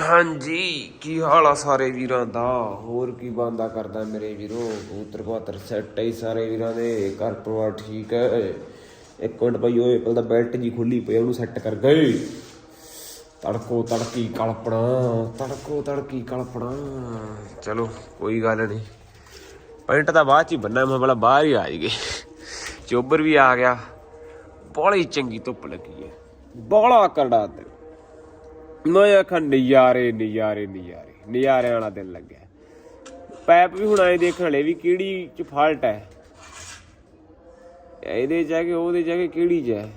ਹਾਂਜੀ, ਕੀ ਹਾਲ ਆ ਸਾਰੇ ਵੀਰਾਂ ਦਾ? ਹੋਰ ਕੀ ਬੰਦਾ ਕਰਦਾ ਮੇਰੇ ਵੀਰੋ? ਕਬੂਤਰ ਕਬੂਤਰ ਸੈੱਟ ਹੈ ਸਾਰੇ ਵੀਰਾਂ ਦੇ। ਘਰ ਪਰਿਵਾਰ ਠੀਕ ਹੈ। ਇੱਕ ਮਿੰਟ ਭਾਈ ਓਏ ਪਹਿਲਾਂ ਬੈਲਟ ਜੀ ਖੁੱਲੀ ਪਈ ਉਹਨੂੰ ਸੈੱਟ ਕਰ ਗਏ। ਤੜਕੋ ਤੜਕੀ ਕਲਪਣਾ, ਤੜਕੋ ਤੜਕੀ ਕਲਪਣਾ। ਚਲੋ, ਕੋਈ ਗੱਲ ਨਹੀਂ। ਪੈਂਟ ਤਾਂ ਬਾਅਦ ਚ ਹੀ ਬੰਨਾ, ਮੈਂ ਬੜਾ ਬਾਹਰ ਹੀ ਆ ਜਗੇ ਚੋਬਰ ਵੀ ਆ ਗਿਆ। ਬੜੀ ਚੰਗੀ ਧੁੱਪ ਲੱਗੀ ਹੈ। ਬੜਾ ਕਰੜਾ ਤੇ ਮੈਂ ਆਖਾਂ ਨਜ਼ਾਰੇ ਨਜ਼ਾਰੇ ਨਜ਼ਾਰੇ। ਨਜ਼ਾਰਿਆਂ ਵਾਲਾ ਦਿਨ ਲੱਗਿਆ। ਪੈਪ ਵੀ ਹੁਣ ਆਏ ਦੇਖਣ ਵਾਲੇ ਵੀ ਕਿਹੜੀ ਚ ਫਾਲਟ ਹੈ। ਇਹਦੇ ਜਾ ਕੇ ਉਹਦੇ ਜਾ ਕੇ ਕਿਹੜੀ ਚ ਹੈ।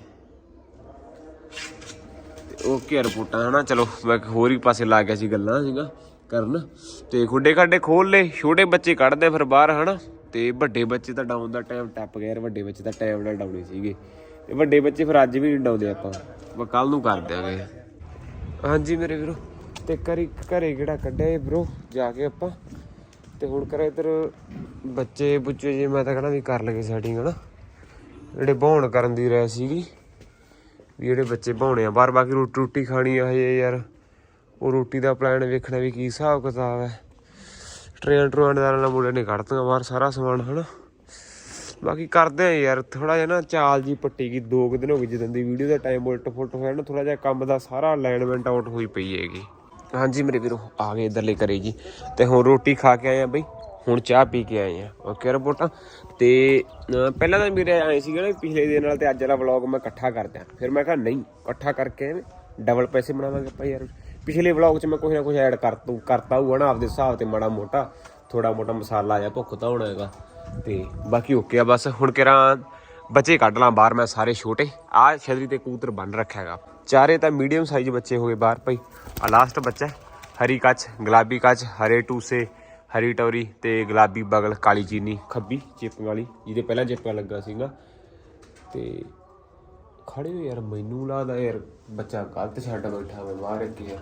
ਓਕੇ ਰਿਪੋਰਟਾਂ, ਹਨਾ? ਚਲੋ, ਮੈਂ ਹੋਰ ਹੀ ਪਾਸੇ ਲਾ ਗਿਆ ਸੀ ਗੱਲਾਂ ਸੀਗਾ ਕਰਨ। ਤੇ ਖੁੱਡੇ ਖਾਡੇ ਖੋਲ ਲੇ ਛੋਟੇ ਬੱਚੇ ਕੱਢਦੇ ਫਿਰ ਬਾਹਰ, ਹਨਾ? ਤੇ ਵੱਡੇ ਬੱਚੇ ਤਾਂ ਡਾਊਨ ਦਾ ਟਾਈਮ ਟੱਪ ਗਿਆ ਵੱਡੇ ਬੱਚੇ ਤਾਂ ਟਾਈਮ ਨਾਲ ਡਾਉਣੇ ਸੀਗੇ। ਤੇ ਵੱਡੇ ਬੱਚੇ ਫਿਰ ਅੱਜ ਵੀ ਨਹੀਂ ਡਾਉਂਦੇ ਆਪਾਂ। ਆਪਾਂ ਕੱਲ ਨੂੰ ਕਰ ਦਿਆਂਗੇ। ਹਾਂਜੀ ਮੇਰੇ ਵੀਰੋ, ਤੇ ਘਰੇ ਘਰੇ ਕਿਹੜਾ ਕੱਢਿਆ ਇਹ ਬ్రో ਜਾ ਕੇ ਆਪਾਂ। ਤੇ ਹੁਣ ਕਰਾਂ ਇਧਰ ਬੱਚੇ ਬੁੱਚੇ ਜੇ ਮੈਂ ਤਾਂ ਕਹਣਾ ਵੀ ਕਰ ਲਗੇ ਸੈਟਿੰਗ ਹਨਾ। ਜਿਹੜੇ ਬਹਾਉਣ ਕਰਨ ਦੀ ਰਹਿ ਸੀਗੀ, ਵੀ ਜਿਹੜੇ ਬੱਚੇ ਬਹਾਉਣੇ ਆ। ਬਾਹਰ ਬਾਕੀ ਰੋਟੀ ਰੋਟੀ ਖਾਣੀ ਆ ਹਜੇ ਯਾਰ, ਉਹ ਰੋਟੀ ਦਾ ਪਲਾਨ ਵੇਖਣਾ ਵੀ ਕੀ ਹਿਸਾਬ ਕਿਤਾਬ ਹੈ। ਟ੍ਰੇਨ ਟਰੂਨ ਦਾ ਨਾਲ ਮੁੰਡੇ ਨੇ ਕੱਢਤੀਆਂ ਬਾਹਰ ਸਾਰਾ ਸਮਾਨ ਹਨਾ। ਬਾਕੀ ਕਰਦੇ ਆ ਯਾਰ ਥੋੜਾ ਜਿਹਾ ਨਾ ਚਾਲ ਜੀ ਪੱਟੀ ਗਈ, ਦੋ ਕੁ ਦਿਨ ਹੋ ਗਏ ਜਦੋਂ ਦੀ ਵੀਡੀਓ ਦਾ ਟਾਈਮ ਉਲਟ ਫੁਲਟ ਹੋਇਆ ਨਾ ਥੋੜਾ ਜਿਹਾ ਕੰਮ ਦਾ ਸਾਰਾ ਅਲਾਈਨਮੈਂਟ ਆਊਟ ਹੋਈ ਪਈ ਹੈਗੀ। ਹਾਂਜੀ ਮੇਰੇ ਵੀਰੋ, ਆ ਗਏ ਇਧਰਲੇ ਘਰੇ ਜੀ। ਤੇ ਹੁਣ ਰੋਟੀ ਖਾ ਕੇ ਆਏ ਆ ਬਈ, ਹੁਣ ਚਾਹ ਪੀ ਕੇ ਆਏ ਆ। ਓਕੇ ਰਿਪੋਰਟਾਂ। ਤੇ, ਅਹ, ਪਹਿਲਾਂ ਤਾਂ ਮੇਰੇ ਆਏ ਸੀਗੇ ਨਾ ਪਿਛਲੇ ਦਿਨ ਨਾਲ ਤੇ ਅੱਜ ਵਾਲਾ ਵਲੌਗ ਮੈਂ ਇਕੱਠਾ ਕਰਦਾ। ਫਿਰ ਮੈਂ ਕਿਹਾ ਨਹੀਂ, ਇਕੱਠਾ ਕਰਕੇ ਐਵੇਂ ਡਬਲ ਪੈਸੇ ਬਣਾਵਾਂਗੇ ਆਪਾਂ ਯਾਰ। ਪਿਛਲੇ ਵਲੌਗ 'ਚ ਮੈਂ ਕੁਝ ਨਾ ਕੁਝ ਐਡ ਕਰ ਤੂੰ, ਕਰਤਾ ਹੋਊਗਾ ਨਾ, ਆਪਦੇ ਹਿਸਾਬ ਤੇ ਮਾੜਾ ਮੋਟਾ ਥੋੜਾ ਮੋਟਾ ਮਸਾਲਾ ਜਾਂ ਭੁੱਖ ਤਾਂ ਹੋਣਾ ਹੈਗਾ। ਤੇ ਬਾਕੀ ਓਕੇ ਆ, ਬਸ ਹੁਣ ਕਿਰਾਂ ਬੱਚੇ ਕੱਢ ਲਾਂ ਬਾਹਰ, ਮੈਂ ਸਾਰੇ ਛੋਟੇ। ਆ ਛਤਰੀ ਤੇ ਕੂਤਰ ਬਣ ਰੱਖਿਆ ਹੈਗਾ। ਚਾਰੇ ਤਾਂ ਮੀਡੀਅਮ ਸਾਈਜ਼ ਬੱਚੇ ਹੋ ਗਏ ਬਾਹਰ ਭਾਈ। ਆ ਲਾਸਟ ਬੱਚਾ ਹਰੀ ਕੱਚ, ਗੁਲਾਬੀ ਕੱਚ, ਹਰੇ ਟੂਸੇ, ਹਰੀ ਟੌਰੀ ਤੇ ਗੁਲਾਬੀ ਬਗਲ, ਕਾਲੀ ਚੀਨੀ, ਖੱਬੀ, ਚਿੱਪ ਵਾਲੀ, ਜਿਹਦੇ ਪਹਿਲਾਂ ਚਿੱਪਾ ਲੱਗਾ ਸੀਗਾ। ਤੇ ਖੜੇ ਹੋ ਯਾਰ, ਮੈਨੂੰ ਲੱਗਦਾ ਯਾਰ ਬੱਚਾ ਗਲਤ ਛੱਡ ਬੈਠਾ ਮੈਂ ਬਾਹਰ ਅੱਗੇ ਯਾਰ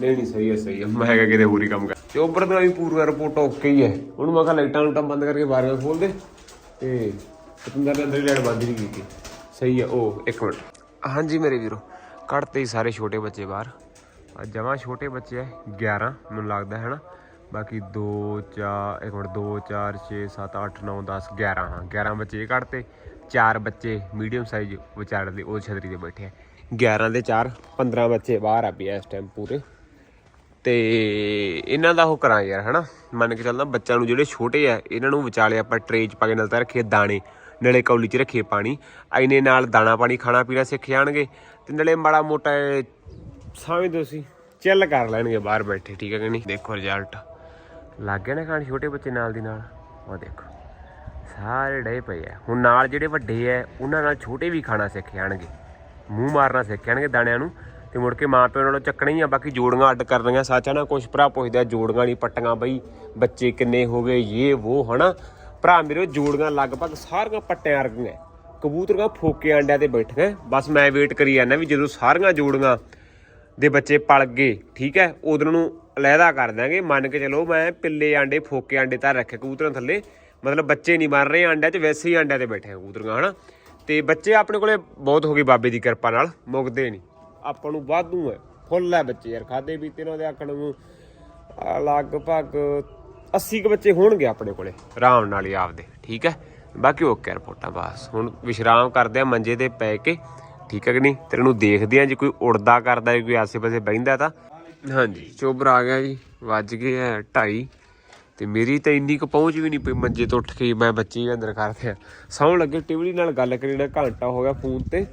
ਨਹੀਂ ਨਹੀਂ, ਸਹੀ ਹੈ ਸਹੀ ਹੈ ਮੈਂ ਕਿਹਾ ਕਿਤੇ ਹੋਰ ਹੀ ਕੰਮ ਕਰ ਤੇ ਉੱਪਰ ਦਾ ਵੀ ਪੂਰਾ ਰਿਪੋਰਟ ਓਕੇ ਹੀ ਹੈ। ਉਹਨੂੰ ਮੈਂ ਕਿਹਾ ਲਾਈਟਾਂ ਲੂਟਾਂ ਬੰਦ ਕਰਕੇ ਬਾਹਰ ਖੋਲ ਦੇ ਤੇ ਸਤਿੰਦਰ ਨੇ ਅੰਦਰ ਲਾਈਟ ਬੰਦ ਨਹੀਂ ਕੀਤੀ। ਸਹੀ ਹੈ, ਉਹ ਇੱਕ ਮਿੰਟ। ਹਾਂਜੀ ਮੇਰੇ ਵੀਰੋ, ਕੱਢਤੇ ਹੀ ਸਾਰੇ ਛੋਟੇ ਬੱਚੇ ਬਾਹਰ। ਆ ਜਮਾਂ ਛੋਟੇ ਬੱਚੇ ਐ 11 ਮੈਨੂੰ ਲੱਗਦਾ ਹੈ ਨਾ। ਬਾਕੀ 2 4 ਇੱਕ ਮਿੰਟ 2 4 6 7 8 9 10 11 ਹਾਂ 11 ਬੱਚੇ ਇਹ ਕੱਢਤੇ। ਚਾਰ ਬੱਚੇ ਮੀਡੀਅਮ ਸਾਈਜ਼ ਵਿਚਾਰ ਦੇ, ਉਹ ਛਤਰੀ ਤੇ ਬੈਠੇ ਆ 11 ਦੇ 4 15 ਬੱਚੇ ਬਾਹਰ ਆ ਪਏ ਇਸ ਟਾਈਮ ਪੂਰੇ। ਤੇ ਇਹਨਾਂ ਦਾ ਉਹ ਕਰਾਂ ਯਾਰ, ਹਨਾ? ਮੰਨ ਕੇ ਚੱਲਦਾ ਬੱਚਿਆਂ ਨੂੰ ਜਿਹੜੇ ਛੋਟੇ ਆ, ਇਹਨਾਂ ਨੂੰ ਵਿਚਾਲੇ ਆਪਾਂ ਟਰੇ 'ਚ ਪਾ ਕੇ ਨਾਲ ਤਾਂ ਰੱਖੀਏ ਦਾਣੇ, ਨਲੇ ਕੌਲੀ 'ਚ ਰੱਖੀਏ ਪਾਣੀ। ਐਨੇ ਨਾਲ ਦਾਣਾ ਪਾਣੀ ਖਾਣਾ ਪੀਣਾ ਸਿੱਖ ਜਾਣਗੇ, ਤੇ ਨਲੇ ਮਾੜਾ ਮੋਟਾ ਸਮਝਦੇ ਸੀ ਚਿੱਲ ਕਰ ਲੈਣਗੇ, ਬਾਹਰ ਬੈਠੇ, ਠੀਕ ਹੈ ਕਿ ਨਹੀਂ? ਦੇਖੋ ਰਿਜ਼ਲਟ ਲੱਗ ਗਿਆ ਨਾ ਖਾਣ ਛੋਟੇ ਬੱਚੇ ਨਾਲ ਦੀ ਨਾਲ? ਉਹ ਦੇਖੋ, ਸਾਰੇ ਡੇ ਪਏ ਆ। ਹੁਣ ਨਾਲ ਜਿਹੜੇ ਵੱਡੇ ਆ, ਉਹਨਾਂ ਨਾਲ ਛੋਟੇ ਵੀ ਖਾਣਾ ਸਿੱਖ ਜਾਣਗੇ। ਮੂੰਹ ਮਾਰਨਾ ਸਿੱਖ ਜਾਣਗੇ ਦਾਣਿਆਂ ਨੂੰ। ਤੇ ਮੁੜ ਕੇ ਮਾਂ ਪਿਓ ਨਾਲੋਂ ਚੱਕਣਾ ਹੀ ਆ, ਬਾਕੀ ਜੋੜੀਆਂ ਅੱਡ ਕਰ ਕਰਨੀਆਂ ਸੱਚ ਆ ਨਾ, ਕੁਛ ਭਰਾ ਪੁੱਛਦਾ ਜੋੜੀਆਂ ਨਹੀਂ ਪੱਟੀਆਂ ਬਈ, ਬੱਚੇ ਕਿੰਨੇ ਹੋ ਗਏ ਇਹ ਉਹ ਹਨਾ। ਭਰਾ ਮੇਰੇ, ਜੋੜੀਆਂ ਲਗਭਗ ਸਾਰੀਆਂ ਪੱਟਿਆਂ ਵਰਗੀਆਂ ਕਬੂਤਰਾਂ ਫੋਕੇ ਆਂਡਿਆਂ ਤੇ ਬੈਠੀਆਂ, ਬਸ ਮੈਂ ਵੇਟ ਕਰੀ ਜਾਂਦਾ ਵੀ ਜਦੋਂ ਸਾਰੀਆਂ ਜੋੜੀਆਂ ਦੇ ਬੱਚੇ ਪਲ ਗਏ, ਠੀਕ ਹੈ, ਉਦੋਂ ਨੂੰ ਅਲਹਿਦਾ ਕਰ ਦਾਂਗੇ ਮੰਨ ਕੇ ਚਲੋ ਮੈਂ ਪਿੱਲੇ ਆਂਡੇ, ਫੋਕੇ ਆਂਡੇ ਤਾਂ ਰੱਖੇ ਕਬੂਤਰਾਂ ਥੱਲੇ, ਮਤਲਬ ਬੱਚੇ ਨਹੀਂ ਮਰ ਰਹੇ ਆਂਡਿਆਂ 'ਚ, ਵੈਸੇ ਹੀ ਆਂਡਿਆਂ ਤੇ ਬੈਠੇ ਕਬੂਤਰਾਂ ਕਬੂਤਰੀਆਂ, ਹਨਾ। ਤੇ ਬੱਚੇ ਆਪਣੇ ਕੋਲੇ ਬਹੁਤ ਹੋ ਗਏ ਬਾਬੇ ਦੀ ਕਿਰਪਾ ਨਾਲ, ਮੁੱਕਦੇ ਨਹੀਂ। ਆਪਾਂ ਨੂੰ ਵਾਧੂ ਹੈ। ਫੁੱਲ ਹੈ ਬੱਚੇ ਯਾਰ, ਖਾਦੇ ਪੀਤੇ ਨਾਲ ਦੇ ਆਖਣ ਨੂੰ। ਲਗਭਗ 80 ਕੁ ਬੱਚੇ ਹੋਣਗੇ ਆਪਣੇ ਕੋਲੇ, ਆਰਾਮ ਨਾਲ ਹੀ ਆਪਦੇ, ਠੀਕ ਹੈ? ਬਾਕੀ ਓਕੇ ਰਿਪੋਰਟਾਂ, ਬਸ। ਹੁਣ ਵਿਸ਼ਰਾਮ ਕਰਦੇ ਆ, ਮੰਜੇ ਤੇ ਪੈ ਕੇ, ਠੀਕ ਹੈ ਕਿ ਨਹੀਂ? ਤੇਰੇ ਨੂੰ ਦੇਖਦੇ ਆ, ਜੇ ਕੋਈ ਉੜਦਾ ਕਰਦਾ, ਜੇ ਕੋਈ ਆਸੇ-ਪਾਸੇ ਬਹਿੰਦਾ ਤਾਂ। ਹਾਂਜੀ। ਚੋਬਰ ਆ ਗਿਆ ਜੀ, ਵੱਜ ਗਏ ਆ 2:30 ਤੇ ਮੇਰੀ ਤਾਂ ਇੰਨੀ ਕੁ ਪਹੁੰਚ ਵੀ ਨਹੀਂ ਪਈ ਮੰਜੇ ਤੋਂ ਉੱਠ ਕੇ, ਮੈਂ ਬੱਚੇ ਹੀ ਅੰਦਰ ਕਰਦੇ ਆ ਸੌਣ ਲੱਗੇ, ਟਿਵਲੀ ਨਾਲ ਗੱਲ ਕਰੀ ਨਾ ਘੰਟਾ ਹੋ ਗਿਆ ਫੋਨ ਤੇ।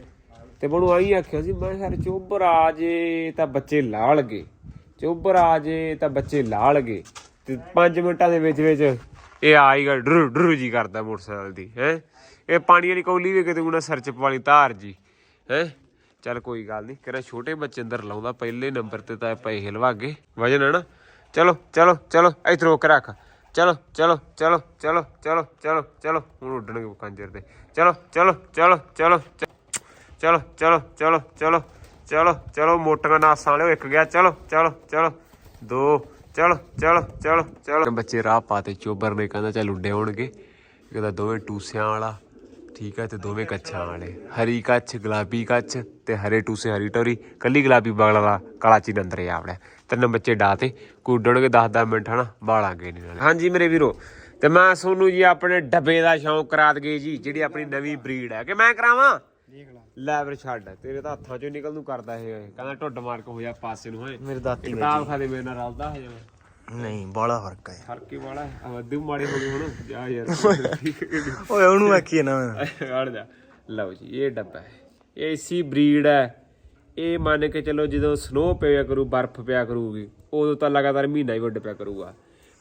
ਤੇ ਮੈਨੂੰ ਆਈ ਆਖਿਆ ਸੀ ਮੈਂ ਯਾਰ ਚੋਬਰ ਆ ਜੇ ਤਾਂ ਬੱਚੇ ਲਾਲ ਗਏ ਚੋਬਰ ਆ ਜੇ ਤਾਂ ਬੱਚੇ ਲਾਲ ਗਏ ਤੇ 5 ਮਿੰਟਾਂ ਦੇ ਵਿੱਚ ਵਿੱਚ ਇਹ ਆ ਹੀ ਗਾ ਡਰੂ ਡਰੂ ਜੀ ਕਰਦਾ ਮੋਟਰਸਾਈਕਲ ਦੀ ਹੈ ਇਹ ਪਾਣੀ ਵਾਲੀ ਕੌਲੀ ਵੀ ਕਿਤੇ ਉਹਨਾਂ ਚ ਵਾਲੀ ਧਾਰ ਜੀ ਹੈ ਚੱਲ ਕੋਈ ਗੱਲ ਨਹੀਂ ਕਿਹੜਾ ਛੋਟੇ ਬੱਚੇ ਅੰਦਰ ਲਾਉਂਦਾ ਪਹਿਲੇ ਨੰਬਰ ਤੇ ਤਾਂ ਆਪਾਂ ਇਹ ਲਵਾਗੇ ਵਜਨ ਹੈ ਨਾ ਚਲੋ ਚਲੋ ਚਲੋ ਇੱਥੇ ਰੋਕ ਕੇ ਰੱਖ ਚਲੋ ਚਲੋ ਚਲੋ ਚਲੋ ਚਲੋ ਚਲੋ ਚਲੋ ਹੁਣ ਉੱਡਣਗੇ ਕੰਜਰ ਦੇ ਚਲੋ ਚਲੋ ਚਲੋ ਚਲੋ ਚ- ਚਲੋ ਚਲੋ ਚਲੋ ਚਲੋ ਚਲੋ ਚਲੋ, ਮੋਟੀਆਂ ਨਾਸਾਂ ਲਿਓ ਇੱਕ ਗਿਆ, ਚਲੋ ਚਲੋ ਚਲੋ, ਦੋ, ਚਲੋ ਚਲੋ ਚਲੋ ਚਲੋ। ਬੱਚੇ ਰਾਹ ਪਾਤੇ, ਚੋਬਰ ਨੇ ਕਹਿੰਦਾ, ਚੱਲ ਉੱਡੇ ਹੋਣਗੇ। ਕਹਿੰਦਾ ਦੋਵੇਂ ਟੂਸਿਆਂ ਵਾਲਾ, ਠੀਕ ਹੈ, ਤੇ ਦੋਵੇਂ ਕੱਛਾਂ ਵਾਲੇ। ਹਰੀ ਕੱਛ, ਗੁਲਾਬੀ ਕੱਛ, ਤੇ ਹਰੇ ਟੂਸੇ, ਹਰੀ ਟੋਰੀ। ਕੱਲੀ ਗੁਲਾਬੀ ਬਗਲਾ ਵਾਲਾ ਕਾਲਾ ਚੀਨ ਅੰਦਰ ਹੀ ਆਵੜਿਆ ਤਿੰਨ ਬੱਚੇ ਡਾਤੇ ਕੁੱਡਣਗੇ 10-10 ਮਿੰਟ, ਹਨਾ? ਬਾਲਾਂਗੇ ਨਹੀਂ ਨਾਲ ਹਾਂਜੀ ਮੇਰੇ ਵੀਰੋ, ਤੇ ਮੈਂ ਤੁਹਾਨੂੰ ਜੀ ਆਪਣੇ ਡੱਬੇ ਦਾ ਸ਼ੌਂਕ ਕਰਾ ਦਗੇ ਜੀ, ਜਿਹੜੀ ਆਪਣੀ ਨਵੀਂ ਬਰੀਡ ਹੈ। ਕਿ ਮੈਂ ਕਰਾਵਾਂ? ਲੈ। ਫਿਰ ਛੱਡ ਤੇਰੇ ਤਾਂ ਹੱਥਾਂ ਚੋਂ ਨਿਕਲ ਨੂੰ ਕਰਦਾ ਇਹ। ਕਹਿੰਦਾ ਢੁੱਡ ਮਾਰ ਕੇ ਹੋ ਜਾ ਪਾਸੇ ਨੂੰ ਹੋਏ ਮੇਰੇ ਦਾਤੀ ਕਿਤਾਬ ਖਾਦੇ ਮੇਰੇ ਨਾਲ ਰਲਦਾ ਹੈ ਜਿਵੇਂ। ਨਹੀਂ ਬਾਲਾ ਫ਼ਰਕ ਹੈ। ਫ਼ਰਕ ਹੀ ਵਾਲਾ ਹੈ। ਵਾਧੂ ਮਾੜੇ ਹੋ ਗਏ ਹੁਣ। ਜਾ ਯਾਰ। ਓਏ ਉਹਨੂੰ ਆਖੀਏ ਨਾ ਨਹੀਂ ਅੜ ਜਾ। ਲਓ ਜੀ ਇਹ ਡੱਬਾ ਹੈ। ਇਹ ਇਸੀ ਬਰੀਡ ਹੈ। ਇਹ ਮੰਨ ਕੇ ਚੱਲੋ ਜਦੋਂ ਸਨੋ ਪਿਆ ਕਰੂ ਬਰਫ਼ ਪਿਆ ਕਰੂਗੀ ਉਦੋਂ ਤਾਂ ਲਗਾਤਾਰ ਮਹੀਨਾ ਹੀ ਵੱਡ ਪਿਆ ਕਰੂਗਾ।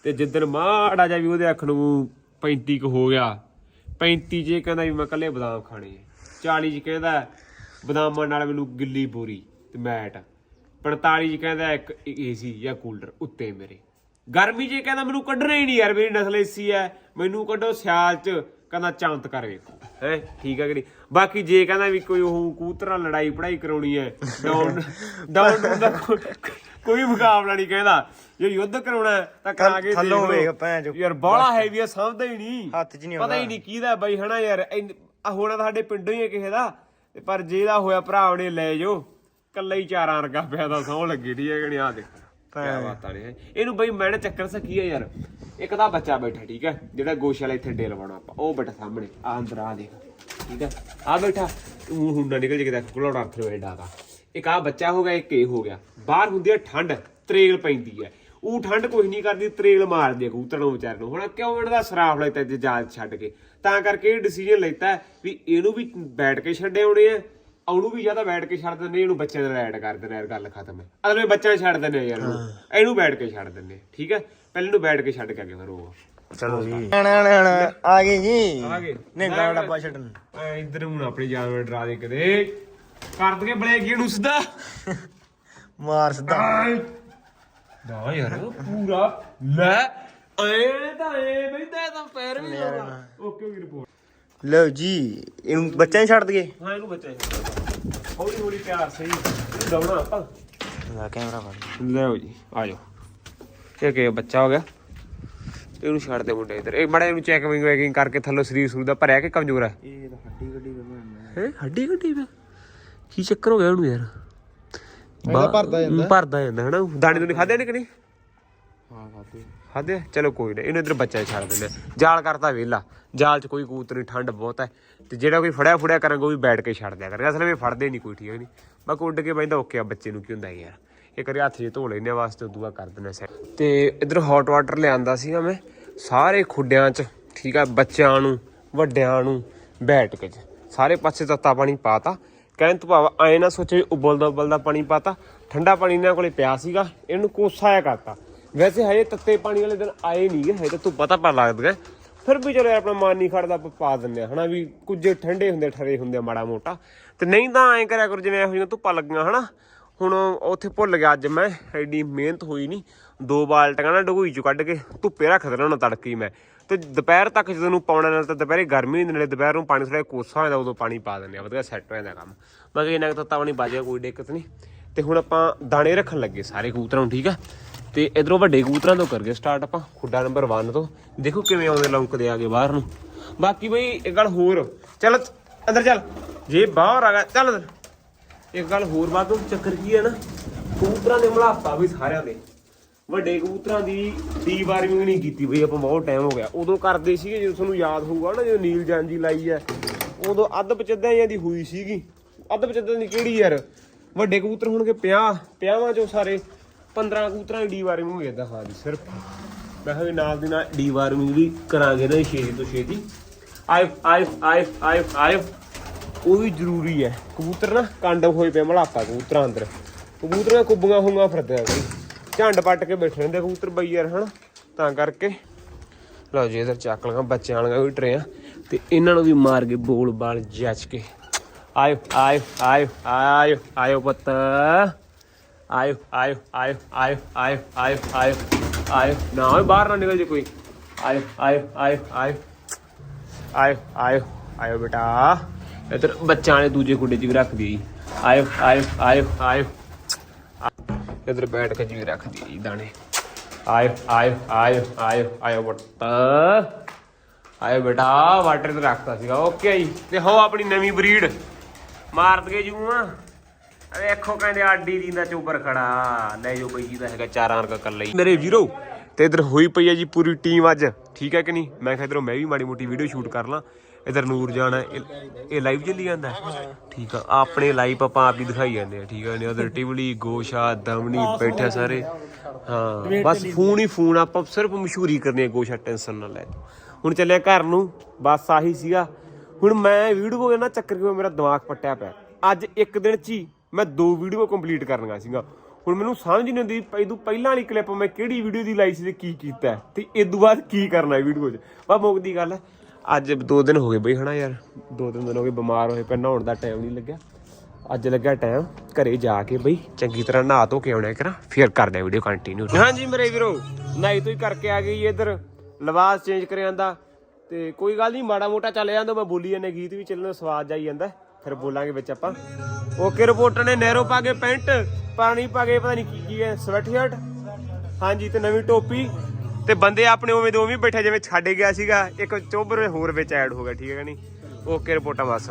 ਤੇ ਜਿੱਦਣ ਮਾੜਾ ਜਾ ਵੀ ਉਹਦੇ ਅੱਖ ਨੂੰ 35 ਕੁ ਹੋ ਗਿਆ 35 ਜੇ ਕਹਿੰਦਾ ਵੀ ਮੈਂ ਕੱਲੇ ਬਦਾਮ ਖਾਣੇ 40 ਚ ਕਹਿੰਦਾ ਬਦਾਮਾਂ ਨਾਲ ਮੈਨੂੰ ਗਿੱਲੀ ਬੋਰੀ ਤੇ ਮੈਟ। 45 ਚ ਕਹਿੰਦਾ ਇੱਕ ਏਸੀ ਜਾਂ ਕੂਲਰ ਉੱਤੇ ਮੇਰੇ। ਗਰਮੀ 'ਚ ਕਹਿੰਦਾ ਮੈਨੂੰ ਕੱਢਣਾ ਹੀ ਨਹੀਂ ਯਾਰ ਮੇਰੀ ਨਸਲ ਏਸੀ ਹੈ। ਮੈਨੂੰ ਕੱਢੋ ਸਿਆਲ 'ਚ ਕਹਿੰਦਾ ਚਮਤ ਕਰ ਵੇਖੋ। ਹੈ ਠੀਕ ਹੈ ਕਿ ਨਹੀਂ? ਬਾਕੀ ਜੇ ਕਹਿੰਦਾ ਵੀ ਕੋਈ ਉਹ ਕੂਤਰਾ ਲੜਾਈ ਪੜਾਈ ਕਰਾਉਣੀ ਹੈ ਡਾਊਨ ਡਾਊਨ ਦਾ ਕੋਈ ਮੁਕਾਬਲਾ ਨਹੀਂ ਕਹਿੰਦਾ। ਜੇ ਯੁੱਧ ਕਰਾਉਣਾ ਤਾਂ ਕਰਾ ਕੇ ਥੱਲੋਂ। ਵੇਖ ਭੈਣ ਚੋ। ਯਾਰ ਬਾਹਲਾ ਹੈਵੀ ਆ ਸਮਝਦਾ ਹੀ ਨਹੀਂ। ਹੱਥ 'ਚ ਨਹੀਂ ਪਤਾ ਹੀ ਨਹੀਂ ਕਿਹਦਾ ਬਾਈ ਹਨਾ ਯਾਰ ਆਹ ਹੋਣਾ ਤਾਂ ਸਾਡੇ ਪਿੰਡੋਂ ਹੀ ਹੈ ਕਿਸੇ ਦਾ ਤੇ ਪਰ ਜਿਹਦਾ ਹੋਇਆ ਭਰਾ ਨੇ ਲੈ ਜੋ ਕੱਲਾ ਹੀ ਚਾਰਾਂ ਵਰਗਾ ਪਿਆ ਦਾ ਸੌ ਲੱਗੀ ਦੀ ਹੈ ਕਿ ਨਹੀਂ ਆ ਦੇਖ ਕਿਆ ਬਾਤਾਂ ਨੇ ਇਹਨੂੰ ਬਈ ਮੈਨੇ ਚੱਕਰ ਸਕੀ ਹੈ ਯਾਰ ਇੱਕ ਤਾਂ ਬੱਚਾ ਬੈਠਾ ਠੀਕ ਹੈ ਜਿਹੜਾ ਗੋਸ਼ ਵਾਲਾ ਇੱਥੇ ਡੇਲ ਵਾਉਣਾ ਆਪਾਂ ਉਹ ਬੈਠਾ ਸਾਹਮਣੇ ਆ ਅੰਦਰ ਆ ਦੇਖ ਠੀਕ ਹੈ ਆ ਬੈਠਾ। ਉਹ ਹੁੰਦਾ ਨਿਕਲ ਜੇ ਕਿਦਾ ਘਲੋੜਾ ਅੱਖ ਨੂੰ ਐਡਾ ਦਾ ਇੱਕ ਆ ਬੱਚਾ ਹੋ ਗਿਆ ਇੱਕ ਇਹ ਹੋ ਗਿਆ। ਬਾਹਰ ਹੁੰਦੀ ਹੈ ਠੰਡ ਤਰੇਲ ਪੈਂਦੀ ਹੈ ਉਹ ਠੰਡ ਕੋਈ ਨਹੀਂ ਕਰਦੀ ਤਰੇਲ ਮਾਰਦੀ ਹੈ ਕਬੂਤਰ ਨੂੰ ਵਿਚਾਰ ਨੂੰ। ਹੁਣ ਕਿਉਂ ਇਹਨਾਂ ਦਾ ਸਰਾਫ ਲੈਤਾ ਜੇ ਜਾਲ ਛੱਡ ਕੇ? ਤਾਂ ਕਰਕੇ ਇਹ ਡਿਸੀਜਨ ਲੈਤਾ ਵੀ ਇਹਨੂੰ ਵੀ ਬੈਠ ਕੇ ਛੱਡੇ ਆਉਣੇ ਆ। ਉਹਨੂੰ ਵੀ ਜ਼ਿਆਦਾ ਬੈਠ ਕੇ ਛੱਡ ਦਿੰਦੇ ਇਹਨੂੰ ਬੱਚਿਆਂ ਨਾਲ ਐਡ ਕਰ ਦਿੰਦੇ ਯਾਰ ਗੱਲ ਖਤਮ ਹੈ। ਅਗਲੇ ਬੱਚਿਆਂ ਨੂੰ ਛੱਡ ਦਿੰਦੇ ਆ ਯਾਰ ਇਹਨੂੰ। ਬੈਠ ਕੇ ਛੱਡ ਦਿੰਦੇ ਠੀਕ ਹੈ? ਪਹਿਲੇ ਇਹਨੂੰ ਬੈਠ ਕੇ ਛੱਡ ਕੇ ਅੱਗੇ ਫਿਰ ਉਹ ਚਲੋ ਜੀ। ਨਾ ਨਾ ਨਾ ਨਾ, ਆ ਗਏ ਜੀ। ਆ ਗਏ। ਨਹੀਂ ਗਾ ਡੱਬਾ ਛੱਡਣ। ਇੱਧਰ ਨੂੰ ਨਾ ਆਪਣੀ ਜਾਨ ਨੂੰ ਡਰਾ ਦੇ ਕਦੇ। ਕਰ ਦਗੇ ਬਲੇਕ ਇਹਨੂੰ ਸਿੱਧਾ। ਮਾਰ ਸਿੱਧਾ। ਨਾ ਯਾਰ ਪੂਰਾ ਲੈ। ਐ ਤਾਂ ਐ ਬੈਠਾ ਤਾਂ ਪੈਰ ਵੀ ਲਾਉਂਦਾ ਓਕੇ ਵੀ ਰਿਪੋਰਟ ਲਓ ਜੀ ਇਹਨੂੰ ਬੱਚਾ ਹੀ ਛੱਡ ਦਈਏ? ਹਾਂ ਇਹਨੂੰ ਬੱਚਾ ਹੌਲੀ ਹੌਲੀ ਪਿਆਰ ਸਹੀ। ਇਹਨੂੰ ਆਪਾਂ। ਲਾ ਕੈਮਰਾ ਫੜ। ਲਓ ਜੀ ਆ ਜਾਓ। ਇਹ ਕਿ ਬੱਚਾ ਹੋ ਗਿਆ? ਇਹਨੂੰ ਛੱਡ ਦੇ ਮੁੰਡੇ ਇੱਧਰ। ਇਹ ਮੜਾ ਇਹਨੂੰ ਚੈਕਿੰਗ ਵੈਕਿੰਗ ਕਰਕੇ ਥੱਲੋਂ ਸਰੀਰ ਸੂਰ ਦਾ ਭਰਿਆ ਕਿ ਕਮਜ਼ੋਰ ਹੈ ਇਹ ਤਾਂ ਹੱਡੀ ਗੱਡੀ ਬਣਾਉਣਾ ਹੈ? ਹੱਡੀ ਘੱਟੀ ਪਿਆ ਕੀ ਚੱਕਰ ਹੋ ਗਿਆ ਉਹਨੂੰ ਯਾਰ? ਇਹਦਾ ਭਰਦਾ ਜਾਂਦਾ। ਭਰਦਾ ਜਾਂਦਾ ਹਨਾ? ਦਾਣੇ ਦੁਨੇ ਖਾਦੇ ਨੇ ਕਿ ਨਹੀਂ? ਹਾਂ ਖਾਤੇ ਖਾਦੇ ਚਲੋ ਕੋਈ ਨਾ ਇਹਨੂੰ ਇੱਧਰ ਬੱਚਾ ਹੀ ਛੱਡ ਦਿੰਦੇ। ਜਾਲ ਕਰਤਾ ਵੇਲਾ ਜਾਲ 'ਚ ਕੋਈ ਕਬੂਤਰ ਨਹੀਂ ਠੰਡ ਬਹੁਤ ਹੈ। ਤੇ ਜਿਹੜਾ ਕੋਈ ਫੜਿਆ ਫੁੜਿਆ ਕਰਾਂਗਾ ਉਹ ਵੀ ਬੈਠ ਕੇ ਛੱਡ ਦਿਆ ਕਰੇਗਾ। ਅਸਲ ਵਿੱਚ ਫੜਦੇ ਨਹੀਂ ਕੋਈ ਠੀਕ ਹੈ ਨਹੀਂ? ਬਸ ਉੱਡ ਕੇ ਬੈਂਦਾ ਓਕੇ ਆ ਬੱਚੇ ਨੂੰ ਕੀ ਹੁੰਦਾ ਯਾਰ? ਇਹ ਕਰੇ ਹੱਥ 'ਚ ਧੋ ਲੈਣੇ ਵਾਸਤੇ ਉਦੋਂ ਕਰ ਦਿੰਦੇ ਸੈਟ। ਤੇ ਇੱਧਰ ਹੌਟ ਵਾਟਰ ਲਿਆਂਦਾ ਸੀਗਾ ਮੈਂ ਸਾਰੇ ਖੁੱਡਿਆਂ 'ਚ ਠੀਕ ਆ ਬੱਚਿਆਂ ਨੂੰ ਵੱਡਿਆਂ ਨੂੰ ਬੈਠ ਕੇ ਸਾਰੇ ਪਾਸੇ ਤੱਤਾ ਪਾਣੀ ਪਾਤਾ। ਕਹਿਣ ਤੋਂ ਭਾਵ ਐ ਨਾ ਸੋਚੇ ਵੀ ਉਬਲਦਾ ਉਬਲਦਾ ਪਾਣੀ ਪਾਤਾ, ਠੰਡਾ ਪਾਣੀ ਇਹਨਾਂ ਕੋਲੇ ਪਿਆ ਸੀਗਾ, ਇਹਨੂੰ ਕੋਸਾ ਕੋਸਾਇਆ ਕਰਤਾ। ਵੈਸੇ ਹਜੇ ਤੱਤੇ ਪਾਣੀ ਵਾਲੇ ਦਿਨ ਆਏ ਨਹੀਂ ਗਏ, ਹਜੇ ਤਾਂ ਧੁੱਪਾ ਪਤਾ ਪਾ ਲੱਗਦਾ ਫਿਰ ਵੀ ਚਲੋ ਆਪਣਾ ਮਨ ਨਹੀਂ ਖੜਦਾ, ਆਪਾਂ ਪਾ ਦਿੰਦੇ ਆ ਹਨਾ ਵੀ ਕੁਝ ਠੰਡੇ ਹੁੰਦੇ, ਠਰੇ ਹੁੰਦੇ ਆ ਮਾੜਾ ਮੋਟਾ। ਤੇ ਨਹੀਂ ਤਾਂ ਐਂ ਕਰਿਆ ਕਰੋ, ਜਿਵੇਂ ਇਹੋ ਜਿਹੀਆਂ ਧੁੱਪਾਂ ਲੱਗੀਆਂ, ਹਨਾ। ਹੁਣ ਉੱਥੇ ਭੁੱਲ ਗਿਆ ਅੱਜ ਮੈਂ, ਐਡੀ ਮਿਹਨਤ ਹੋਈ ਨਹੀਂ ਦੋ ਬਾਲਟੀਆਂ ਨਾ ਡਗੋਈ ਚੋਂ ਕੱਢ ਕੇ ਧੁੱਪੇ ਰੱਖ ਦੇਣਾ, ਉਹਨਾਂ ਤੜਕੇ ਹੀ ਮੈਂ। ਤੇ ਦੁਪਹਿਰ ਤੱਕ ਜਦੋਂ ਨੂੰ ਪਾਉਣਾ ਨਾਲ ਤਾਂ ਦੁਪਹਿਰੇ ਗਰਮੀ ਹੁੰਦੀ, ਨਾਲੇ ਦੁਪਹਿਰ ਨੂੰ ਪਾਣੀ ਥੋੜਾ ਕੋਸਾ ਹੋ ਜਾਂਦਾ, ਉਦੋਂ ਪਾਣੀ ਪਾ ਦਿੰਦੇ ਆ। ਵਧੀਆ ਸੈੱਟ ਹੋ ਜਾਂਦਾ ਕੰਮ। ਬਾਕੀ ਇਹਨਾਂ ਕੁ ਤਾਂ ਪਾਣੀ ਬਾਜਿਆ, ਕੋਈ ਦਿੱਕਤ ਨਹੀਂ। ਤੇ ਹੁਣ ਆਪਾਂ ਦਾਣੇ ਰੱਖਣ ਲੱਗੇ ਸਾਰੇ ਕਬੂਤਰਾਂ ਨੂੰ, ਠੀਕ ਆ? ਤੇ ਇਧਰੋਂ ਵੱਡੇ ਕਬੂਤਰਾਂ ਤੋਂ ਕਰਗੇ ਸਟਾਰਟ ਆਪਾਂ, ਖੁੱਡਾ ਨੰਬਰ 1 ਤੋਂ। ਦੇਖੋ ਕਿਵੇਂ ਆਉਂਦੇ ਲੌਂਕਦੇ ਆਗੇ ਬਾਹਰ ਨੂੰ। ਬਾਕੀ ਬਈ, ਇੱਕ ਗੱਲ ਹੋਰ, ਚੱਲ ਅੰਦਰ ਚੱਲ। ਜੇ ਬਾਹਰ ਆ ਗਿਆ, ਚੱਲ ਅੰਦਰ। ਇੱਕ ਗੱਲ ਹੋਰ ਬਾਤ ਚੱਕਰ ਕੀ ਹੈ ਨਾ, ਕਬੂਤਰਾਂ ਦੇ ਮਲਾਪਾ ਵੀ ਸਾਰਿਆਂ ਦੇ। ਵੱਡੇ ਕਬੂਤਰਾਂ ਦੀ ਡੀ ਵਾਰਮਿੰਗ ਨਹੀਂ ਕੀਤੀ ਬਈ, ਆਪਾਂ ਬਹੁਤ ਟਾਈਮ ਹੋ ਗਿਆ। ਉਦੋਂ ਕਰਦੇ ਸੀਗੇ, ਜਦੋਂ ਤੁਹਾਨੂੰ ਯਾਦ ਹੋਊਗਾ ਨਾ, ਜਦੋਂ ਨੀਲ ਜਾਂਜੀ ਲਾਈ ਹੈ, ਉਦੋਂ ਅੱਧ ਪਚੱਦਾਂ ਜਾਂ ਦੀ ਹੋਈ ਸੀਗੀ। ਅੱਧ ਪਚੱਦਾਂ ਦੀ ਕਿਹੜੀ ਯਾਰ? ਵੱਡੇ ਕਬੂਤਰ ਹੋਣਗੇ 50 50ਵਾਂ ਚੋਂ ਸਾਰੇ। 15 ਕਬੂਤਰਾਂ ਦੀ ਡੀ ਵਾਰਮਿੰਗ ਹੋਈ ਏਦਾਂ ਹਾਂ ਜੀ ਸਿਰਫ। ਮੈਂ ਕਿਹਾ ਵੀ ਨਾਲ ਦੀ ਨਾਲ ਡੀ ਵਾਰਮਿੰਗ ਵੀ ਕਰਾਂਗੇ ਨਾ ਛੇਤੀ ਤੋਂ ਛੇਤੀ। ਆਇਫ ਆਇਫ ਆਇਫ ਆਇਫ ਆਇਫ ਉਹ ਵੀ ਜ਼ਰੂਰੀ ਹੈ। ਕਬੂਤਰ ਨਾ ਕਾਂਡਮ ਹੋਏ ਪਏ ਮਲਾਪਾ ਕਬੂਤਰਾਂ ਅੰਦਰ। ਕਬੂਤਰਾਂ ਕੁੱਬੀਆਂ ਹੋਈਆਂ ਫਿਰਦੇ ਆ। ਬਈ ਝੰਡ ਪੱਟ ਕੇ ਬੈਠੇ ਰਹਿੰਦੇ ਕਬੂਤਰ ਬਈ ਯਾਰ ਹਨਾ ਤਾਂ ਕਰਕੇ ਲਓ ਜੀ ਇਧਰ ਚੱਕ ਲਗਾ ਬੱਚਿਆਂ ਵਾਲੀਆਂ ਵੀ ਟਰੇਆਂ ਤੇ ਇਹਨਾਂ ਨੂੰ ਵੀ ਮਾਰ ਕੇ ਬੋਲ ਬਾਲ ਜੱਚ ਕੇ ਆਇਓ ਆਇਓ ਆਇਓ ਆਇਓ ਆਇਓ ਪੁੱਤ ਆਇਓ ਆਇਓ ਆਇਓ ਆਇਓ ਆਇਓ ਆਇਓ ਆਇਓ ਆਇਓ ਨਾ ਓਏ ਬਾਹਰ ਨਾ ਨਿਕਲ ਜੇ ਕੋਈ ਆਇਓ ਆਇਓ ਆਇਓ ਆਇਓ ਆਇਓ ਆਇਓ ਆਇਓ ਬੇਟਾ ਇਧਰ ਬੱਚਿਆਂ ਨੇ ਦੂਜੇ ਖੁੱਡੇ 'ਚ ਵੀ ਰੱਖ ਜੀ ਆਇਓ ਆਇਓ ਆਇਓ ਆਇਓ ਇਧਰ ਬੈਠ ਕੇ ਜੀ ਰੱਖ ਦੀ ਦਾਣੇ। ਆਇਓ ਆਇਓ ਆਇਓ ਆਇਓ ਆਇਓ ਬਟਾ। ਆਇਓ ਬੇਟਾ ਵਾਟਰ ਤੇ ਰੱਖਤਾ ਸੀਗਾ। ਓਕੇ ਜੀ। ਤੇ ਹੋ ਆਪਣੀ ਨਵੀਂ ਬਰੀਡ। ਮਾਰ ਦਗੇ ਜੂਆਂ। ਵੇਖੋ ਕਹਿੰਦੇ ਆਡੀ ਦੀ ਦਾ ਚੋਬਰ ਖੜਾ। ਲੈ ਜੋ ਬਈ ਜੀ ਦਾ ਹੈਗਾ ਚਾਰਾਂ ਰਕਾ ਕਰ ਲਈ ਮੇਰੇ ਵੀਰੋ, ਤੇ ਇਧਰ ਹੋਈ ਪਈ ਹੈ ਜੀ ਪੂਰੀ ਟੀਮ ਅੱਜ। ਠੀਕ ਹੈ ਕਿ ਨਹੀਂ? ਮੈਂ ਕਿਹਾ ਇਧਰੋਂ ਮੈਂ ਵੀ ਮਾੜੀ ਮੋਟੀ ਵੀਡੀਓ ਸ਼ੂਟ ਕਰ ਲਾਂ। ਇਧਰ ਨੂਰ ਜਾਣਾ, ਇਹ ਲਾਈਵ ਚੱਲੀ ਜਾਂਦਾ? ਠੀਕ ਆ, ਆਪਣੇ ਲਾਈਵ ਆਪਾਂ ਆਪ ਹੀ ਦਿਖਾਈ ਜਾਂਦੇ ਆ, ਠੀਕ ਆ ਨੇ ਉਧਰ ਟਿਵਲੀ, ਗੋਸ਼ਾ, ਦਮਣੀ, ਬੈਠੇ ਸਾਰੇ। ਹਾਂ, ਬਸ ਫੋਨ ਹੀ ਫੋਨ, ਆਪਾਂ ਸਿਰਫ ਮਸ਼ਹੂਰੀ ਕਰਨੀ ਹੈ ਗੋਸ਼ਾ ਟੈਨਸ਼ਨ ਨਾ ਲੈ। ਹੁਣ ਚੱਲਿਆ ਘਰ ਨੂੰ, ਬਸ ਆਹੀ ਸੀਗਾ। ਹੁਣ ਮੈਂ ਵੀਡੀਓ ਨਾ, ਚੱਕਰ ਕਿਉਂ ਮੇਰਾ ਦਿਮਾਗ ਪੱਟਿਆ ਪਿਆ। ਅੱਜ ਇੱਕ ਦਿਨ ਚ ਹੀ ਮੈਂ ਦੋ ਵੀਡੀਓ ਕੰਪਲੀਟ ਕਰਨੀਆਂ ਸੀਗਾ ਹੁਣ ਮੈਨੂੰ ਸਮਝ ਨਹੀਂ ਆਉਂਦੀ ਇਦੋਂ ਪਹਿਲਾਂ ਵਾਲੀ ਕਲਿੱਪ ਮੈਂ ਕਿਹੜੀ ਵੀਡੀਓ ਦੀ ਲਾਈ ਸੀ ਤੇ ਕੀ ਕੀਤਾ? ਤੇ ਇਸ ਤੋਂ ਬਾਅਦ ਕੀ ਕਰਨਾ ਹੈ ਵੀਡੀਓ 'ਚ? ਬਾ ਮੁੱਕਦੀ ਗੱਲ ਅੱਜ ਦੋ ਦਿਨ ਹੋ ਗਏ ਬਈ ਹਨਾ ਯਾਰ, ਦੋ ਤਿੰਨ ਦਿਨ ਹੋ ਗਏ ਬਿਮਾਰ ਹੋਏ ਪੈ ਨਹਾਉਣ ਦਾ ਟਾਈਮ ਨਹੀਂ ਲੱਗਿਆ। ਅੱਜ ਲੱਗਾ ਟਾਈਮ ਘਰੇ ਜਾ ਕੇ ਬਈ ਚੰਗੀ ਤਰ੍ਹਾਂ ਨਹਾ ਧੋ ਕੇ ਆਉਣਾ ਕਰਾਂ ਫਿਰ ਕਰਦੇ ਵੀਡੀਓ ਕੰਟੀਨਿਊ ਹਾਂਜੀ ਮੇਰੇ ਵੀਰੋ ਨਾਈ ਤੋਂ ਹੀ ਕਰਕੇ ਆ ਗਈ ਇੱਧਰ, ਲਿਬਾਸ ਚੇਂਜ ਕਰ ਜਾਂਦਾ। ਤੇ ਕੋਈ ਗੱਲ ਨਹੀਂ ਮਾੜਾ ਮੋਟਾ ਚੱਲ ਜਾਂਦਾ, ਮੈਂ ਬੋਲੀ ਜਾਂਦੇ, ਗੀਤ ਵੀ ਚੱਲਣ, ਸਵਾਦ ਜਾਈ ਜਾਂਦਾ, ਫਿਰ ਬੋਲਾਂਗੇ ਵਿੱਚ ਆਪਾਂ। ਓਕੇ ਰਿਪੋਰਟਰ ਨੇ ਨਹਿਰੋ ਪਾ ਕੇ ਪੈਂਟ ਪਾਣੀ ਪਾ ਕੇ ਪਤਾ ਨਹੀਂ ਕੀ ਕੀ ਹੈ ਸਵੈਟ ਸ਼ਰਟ ਹਾਂਜੀ, ਤੇ ਨਵੀਂ ਟੋਪੀ ਤੇ ਬੰਦੇ ਆਪਣੇ ਉਵੇਂ ਦੇ ਉਵੇਂ ਬੈਠੇ ਜਿਵੇਂ ਛੱਡ ਗਿਆ ਸੀਗਾ, ਇੱਕ ਚੋਬਰ ਹੋਰ ਵਿੱਚ ਐਡ ਹੋ ਗਿਆ, ਠੀਕ ਹੈ ਨਹੀਂ? ਓਕੇ ਰਿਪੋਰਟਾਂ ਬਸ।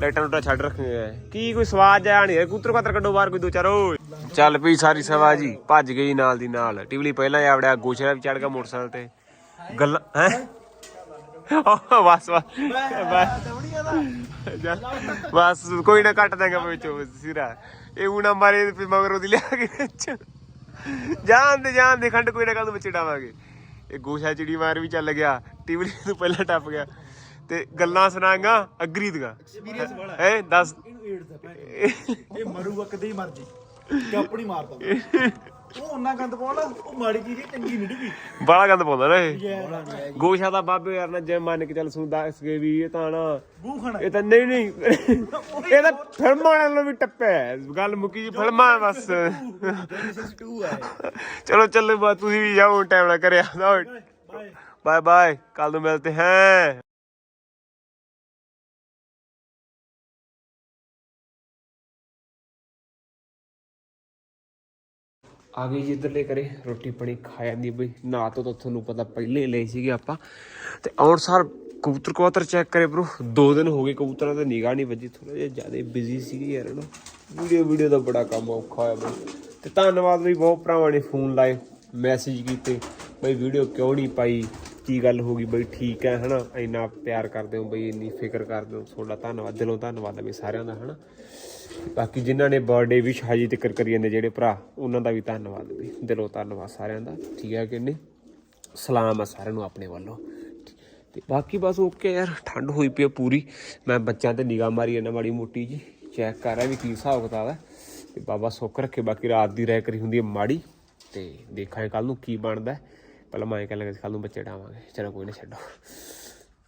ਲਾਈਟਾਂ ਲੂਟਾਂ ਛੱਡ ਰੱਖੀਆਂ ਕੀ ਕੋਈ ਸਵਾਦ ਜਿਹਾ ਨਹੀਂ ਹੈ ਕੂਤਰ ਕੱਢੋ ਬਾਹਰ ਕੋਈ ਦੋ ਚਾਰ, ਓਏ। ਚੱਲ ਪਈ ਸਾਰੀ ਸਵਾ ਜੀ, ਭੱਜ ਗਈ ਨਾਲ ਦੀ ਨਾਲ। ਟਿਵਲੀ ਪਹਿਲਾਂ ਹੀ ਆਵੜਿਆ ਗੋਸ਼ਰਾ ਵੀ ਚੜ ਗਿਆ ਮੋਟਰਸਾਈਕਲ ਤੇ। ਗੱਲ, ਹੈ? ਬਸ ਬਸ। ਬਸ। ਕੋਈ ਨਾ ਕੱਟ ਦਾਂਗਾ ਵਿੱਚੋਂ, ਸਿਰਾ। ਇਹ ਉਨਾ ਮਾਰੇ, ਫਿਰ ਮਗਰ ਲਿਆ ਕੇ ਵਿੱਚ। ਜਾਣ ਦੇ ਜਾਣ ਦੇ ਖੰਡ ਕੋਈ ਨਾ ਕੱਲ ਨੂੰ ਵਿੱਚ ਡਾਵਾਂਗੇ। ਇਹ ਗੋਸ਼ਾ ਚਿੜੀ ਮਾਰ ਵੀ ਚੱਲ ਗਿਆ ਟਿਵਲੀ ਤੋਂ ਪਹਿਲਾਂ ਟੱਪ ਗਿਆ। ਤੇ ਗੱਲਾਂ ਸੁਣਾਂਗਾ ਅਗਰੀ ਦੀਆਂ ਐਕਸਪੀਰੀਅੰਸ ਵਾਲਾ ਹੈ। ਦੱਸ। ਇਹਨੂੰ ਏਡ ਦਾ ਭੈਣ ਇਹ ਮਰੂਗਾ ਕਦੇ ਹੀ ਮਰ ਜੀ। ਕੱਪ ਨਹੀਂ ਮਾਰਦਾ ਉਹ ਗੰਦ ਬਾਲਾ ਗੰਦ ਪਾਉਂਦਾ ਨਾ ਗੋਸ਼ਾ ਦਾ ਬਾਬੇ ਯਾਰ ਨਾ ਜੇ ਮੰਨ ਕੇ ਚੱਲ ਸੁਣ ਦੱਸ ਕੇ ਵੀ ਇਹ ਤਾਂ ਨਾ ਇਹ ਤਾਂ ਨਹੀਂ ਨਹੀਂ। ਇਹ ਤਾਂ ਫਿਲਮਾਂ ਵਾਲਿਆਂ ਵੀ ਟੱਪਿਆ ਗੱਲ ਮੁੱਕੀ ਜੀ ਫਿਲਮਾਂ ਬਸ। ਚਲੋ ਚੱਲੋ ਬਾ ਤੁਸੀਂ ਵੀ ਜਾਓ ਟਾਈਮ ਨਾ ਕਰਿਆ ਬਾਏ। ਬਾਏ ਕੱਲ ਨੂੰ ਮਿਲਤੇ ਹੈ। ਆ ਗਈ ਜੀ ਇੱਧਰਲੇ ਕਰੇ ਰੋਟੀ ਪਾਣੀ ਖਾ ਜਾਂਦੀ ਬਈ। ਨਾ ਤੋਂ ਤਾਂ ਤੁਹਾਨੂੰ ਪਤਾ ਪਹਿਲੇ ਹੀ ਲਈ ਸੀਗੇ ਆਪਾਂ। ਤੇ ਆਉਣ ਸਾਰ ਕਬੂਤਰ ਕਬੂਤਰ ਚੈੱਕ ਕਰੇ ਬ్రో ਦੋ ਦਿਨ ਹੋ ਗਏ ਕਬੂਤਰਾਂ ਤੇ ਨਿਗਾਹ ਨਹੀਂ ਵੱਜੀ ਥੋੜਾ ਜਿਹਾ ਜ਼ਿਆਦਾ ਬਿਜ਼ੀ ਸੀਗੀ ਯਾਰ ਨਾ ਵੀਡੀਓ ਵੀਡੀਓ ਦਾ ਬੜਾ ਕੰਮ ਔਖਾ ਹੋਇਆ ਬਈ। ਤੇ ਧੰਨਵਾਦ ਵੀ ਬਹੁਤ ਭਰਾਵਾਂ ਨੇ ਫੋਨ ਲਾਏ ਮੈਸੇਜ ਕੀਤੇ। ਬਈ ਵੀਡੀਓ ਕਿਉਂ ਨਹੀਂ ਪਾਈ? ਕੀ ਗੱਲ ਹੋ ਗਈ? ਬਈ ਠੀਕ ਹੈ, ਹਨਾ। ਇੰਨਾ ਪਿਆਰ ਕਰਦੇ ਹੋ, ਬਈ ਇੰਨੀ ਫਿਕਰ ਕਰਦੇ ਹੋ। ਤੁਹਾਡਾ ਧੰਨਵਾਦ, ਦਿਲੋਂ ਧੰਨਵਾਦ ਹੈ ਵੀ ਸਾਰਿਆਂ ਦਾ, ਹਨਾ। ਬਾਕੀ ਜਿਨ੍ਹਾਂ ਨੇ ਬਰਥਡੇ ਵਿਸ਼ ਹਾਜੀ ਤੱਕ ਕਰੀ ਜਾਂਦੇ ਜਿਹੜੇ ਭਰਾ, ਉਹਨਾਂ ਦਾ ਵੀ ਧੰਨਵਾਦ ਵੀ, ਦਿਲੋਂ ਧੰਨਵਾਦ ਸਾਰਿਆਂ ਦਾ। ਠੀਕ ਹੈ ਕਿ ਨਹੀਂ? ਸਲਾਮ ਆ ਸਾਰਿਆਂ ਨੂੰ ਆਪਣੇ ਵੱਲੋਂ। ਤੇ ਬਾਕੀ ਬਸ ਓਕੇ ਯਾਰ, ਠੰਡ ਹੋਈ ਪਈ ਆ ਪੂਰੀ। ਮੈਂ ਬੱਚਿਆਂ ਤੇ ਨਿਗਾਹ ਮਾਰੀ ਇਹਨਾਂ ਮਾੜੀ ਮੋਟੀ ਜੀ। ਚੈੱਕ ਕਰ ਰਿਹਾ ਵੀ ਕੀ ਹਿਸਾਬ ਕਿਤਾਬ ਹੈ। ਤੇ ਬਾਬਾ ਸੁੱਖ ਰੱਖੇ, ਬਾਕੀ ਰਾਤ ਦੀ ਰਹਿ ਕਰੀ ਹੁੰਦੀ ਹੈ ਮਾੜੀ। ਤੇ ਦੇਖਾਂਗੇ ਕੱਲ ਨੂੰ ਕੀ ਬਣਦਾ ਹੈ। ਪਹਿਲਾਂ ਮੈਂ ਕਹਿ ਲੱਗਾ ਕੱਲ ਨੂੰ ਬੱਚੇ ਡਾਵਾਂਗੇ ਚਲੋ ਕੋਈ ਨਾ ਛੱਡੋ।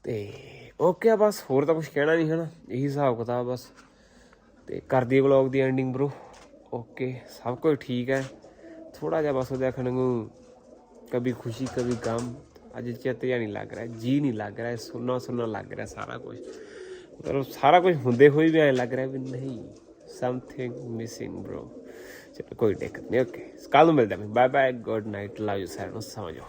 ਤੇ ਓਕੇ ਆ ਬਸ, ਹੋਰ ਤਾਂ ਕੁਝ ਕਹਿਣਾ ਨਹੀਂ ਹੈ ਨਾ ਇਹੀ ਹਿਸਾਬ ਕਿਤਾਬ ਬਸ। ਤੇ ਕਰਦੀ ਵਲੌਗ ਦੀ ਐਂਡਿੰਗ ਬ్రో ਓਕੇ ਸਭ ਕੁਝ ਠੀਕ ਹੈ। ਥੋੜਾ ਜਿਹਾ ਬਸ ਉਹ ਦੇਖਣ ਨੂੰ ਕभी ਖੁਸ਼ੀ ਕभी ਗਮ। ਅੱਜ ਚਿੱਤ ਜਿਹਾ ਨਹੀਂ ਲੱਗ ਰਿਹਾ, ਜੀ ਨਹੀਂ ਲੱਗ ਰਿਹਾ, ਸੁੰਨਾ ਸੁੰਨਾ ਲੱਗ ਰਿਹਾ ਸਾਰਾ ਕੁਝ। ਮਤਲਬ ਸਾਰਾ ਕੁਝ ਹੁੰਦੇ ਹੋਏ ਵੀ ਐ ਲੱਗ ਰਿਹਾ ਵੀ ਨਹੀਂ ਸਮਥਿੰਗ ਮਿਸਿੰਗ ਬ్రో ਚਲੋ ਕੋਈ ਦਿੱਕਤ ਨਹੀਂ ਓਕੇ ਕੱਲ ਨੂੰ ਮਿਲਦੇ ਹਾਂ bye bye good night love you ਸਾਰਿਆਂ ਨੂੰ ਸਮਝੋ